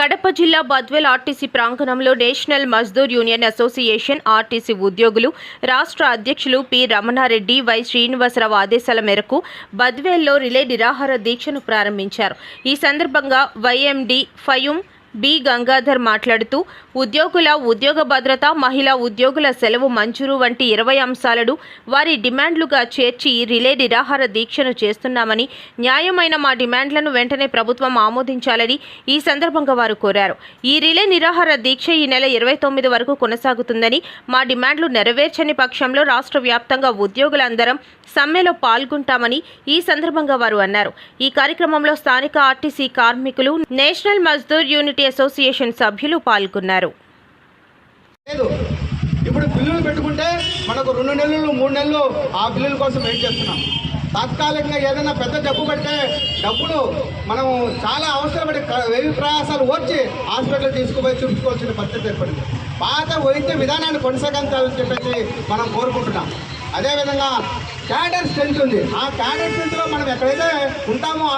కడప జిల్లా బద్వేల్ ఆర్టీసీ ప్రాంగణంలో national Mazdoor union association RTC ఉద్యోగులు రాష్ట్ర అధ్యక్షులు పి రమణారెడ్డి వై శ్రీనివాసరావు ఆదేశాల మేరకు బద్వేల్లో రిలే నిరాహార దీక్షను ప్రారంభించారు. ఈ సందర్భంగా వైఎండి ఫయూమ్ బి. గంగాధర్ మాట్లాడుతూ ఉద్యోగుల ఉద్యోగ భద్రత మహిళా ఉద్యోగుల సెలవు మంజూరు వంటి ఇరవై అంశాలను వారి డిమాండ్లుగా చేర్చి రిలే నిరాహార దీక్షను చేస్తున్నామని న్యాయమైన మా డిమాండ్లను వెంటనే ప్రభుత్వం ఆమోదించాలని ఈ సందర్భంగా వారు కోరారు. ఈ రిలే నిరాహార దీక్ష ఈ నెల ఇరవై తొమ్మిది వరకు కొనసాగుతుందని మా డిమాండ్లు నెరవేర్చని పక్షంలో రాష్ట్ర వ్యాప్తంగా ఉద్యోగులందరం సమ్మెలో పాల్గొంటామని ఈ సందర్భంగా వారు అన్నారు. ఈ కార్యక్రమంలో స్థానిక ఆర్టీసీ కార్మికులు నేషనల్ మజ్దూర్ యూనిట్ అసోసియేషన్ సభ్యులు పాల్గొన్నారు. లేదు. ఇప్పుడు బిల్లులు పెట్టుకుంటే మనకు రెండు నెలలు మూడు నెలలు ఆ బిల్లుల కోసం వెయిట్ చేస్తున్నాం. తాత్కాలికంగా ఏదైనా పెద్ద జబ్బు పెడితే డబ్బులు మనం చాలా అవసరపడి వెయ్యి ప్రయాసాలు వచ్చి హాస్పిటల్ తీసుకుపోయి చూపించుకోవాల్సిన పరిస్థితి ఏర్పడింది. పాత వైద్య విధానాన్ని కొనసాగించాలని చెప్పేసి మనం కోరుకుంటున్నాం. అదేవిధంగా క్యాడర్ స్ట్రెంత్ ఉంది. ఆ క్యాడర్ స్ట్రెంత్లో మనం ఎక్కడైతే ఉంటామో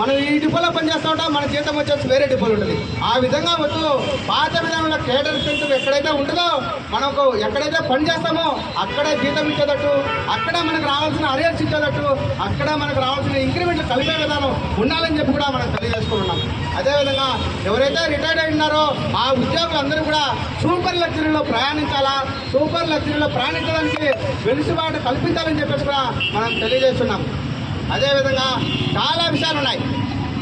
మనం ఈ డిపోలో పనిచేస్తూ ఉంటాం మన జీతం వచ్చేసి వేరే డిపోలు ఉంటుంది. ఆ విధంగా వచ్చు పాత విధానంలో క్యాడర్ స్ట్రెంత్ ఎక్కడైతే ఉంటుందో మనకు ఎక్కడైతే పని చేస్తామో అక్కడే జీతం ఇచ్చేటట్టు అక్కడ మనకు రావాల్సిన అరియర్స్ ఇచ్చేటట్టు అక్కడ మనకు రావాల్సిన ఇంక్రిమెంట్లు కలిపే విధానం ఉండాలని చెప్పి కూడా మనం తెలియజేసుకుంటున్నాం అదేవిధంగా ఎవరైతే రిటైర్డ్ అయి ఉన్నారో ఆ ఉద్యోగులందరూ కూడా సూపర్ లగ్జరీలో ప్రయాణించాలా సూపర్ లగ్జరీలో ప్రయాణించడానికి వెలుసుబాటు కల్పించాలని చెప్పేసి కూడా మనం తెలియజేస్తున్నాం. అదేవిధంగా చాలా విషయాలు ఉన్నాయి.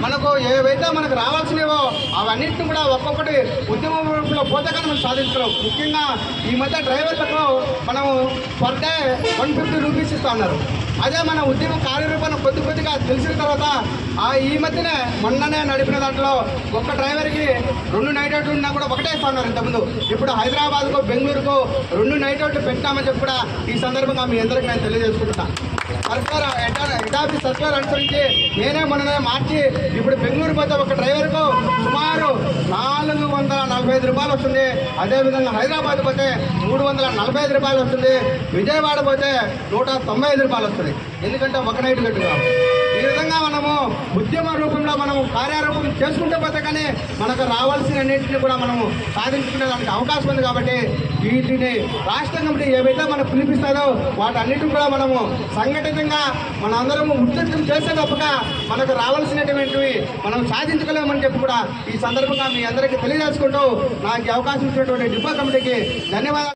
మనకు ఏవైతే మనకు రావాల్సినవో అవన్నింటిని కూడా ఒక్కొక్కటి ఉద్యమ రూపంలో పోతే కానీ మనం సాధించలేం ముఖ్యంగా ఈ మధ్య డ్రైవర్లకు మనము per day one fifty rupees ఇస్తా ఉన్నారు. అదే మన ఉద్యమ కార్యరూపాన్ని కొద్ది కొద్దిగా తెలిసిన తర్వాత ఆ ఈ మధ్యనే మొన్ననే నడిపిన దాంట్లో ఒక్క డ్రైవర్కి రెండు నైట్ అవుట్లు ఉన్నా కూడా ఒకటే ఇస్తున్నారు ఇంతకుముందు. ఇప్పుడు హైదరాబాద్కు బెంగళూరుకు రెండు నైట్ అవుట్లు పెట్టామని చెప్పి కూడా ఈ సందర్భంగా మీ అందరికీ నేను తెలియజేసుకుంటున్నాను సర్కార్ హెడ్ సర్కార్ అనుసరించి నేనే మొన్ననే మార్చి ఇప్పుడు బెంగళూరు పోతే ఒక డ్రైవర్కు సుమారు నాలుగు వందల నలభై ఐదు రూపాయలు వస్తుంది. అదేవిధంగా హైదరాబాద్ పోతే మూడు వందల నలభై ఐదు రూపాయలు వస్తుంది. విజయవాడ పోతే నూట తొంభై ఐదు రూపాయలు వస్తుంది. ఎందుకంటే ఒక నైట్ కట్టుగా ఈ విధంగా మనము ఉద్యమ రూపంలో మనము కార్యారూపం చేసుకుంటూ పోతే కానీ మనకు రావాల్సిన అన్నింటినీ కూడా మనము సాధించుకునే దానికి అవకాశం ఉంది కాబట్టి వీటిని రాష్ట్ర కమిటీ ఏవైతే మనకు పిలిపిస్తారో వాటన్నిటిని కూడా మనము సంఘటితంగా మనందరము ఉద్యోగం చేసే తప్పక మనకు రావాల్సినటువంటివి మనం సాధించగలమని చెప్పి కూడా ఈ సందర్భంగా మీ అందరికీ తెలియజేసుకుంటూ నాకు అవకాశం ఇచ్చినటువంటి డిపో కమిటీకి ధన్యవాదాలు.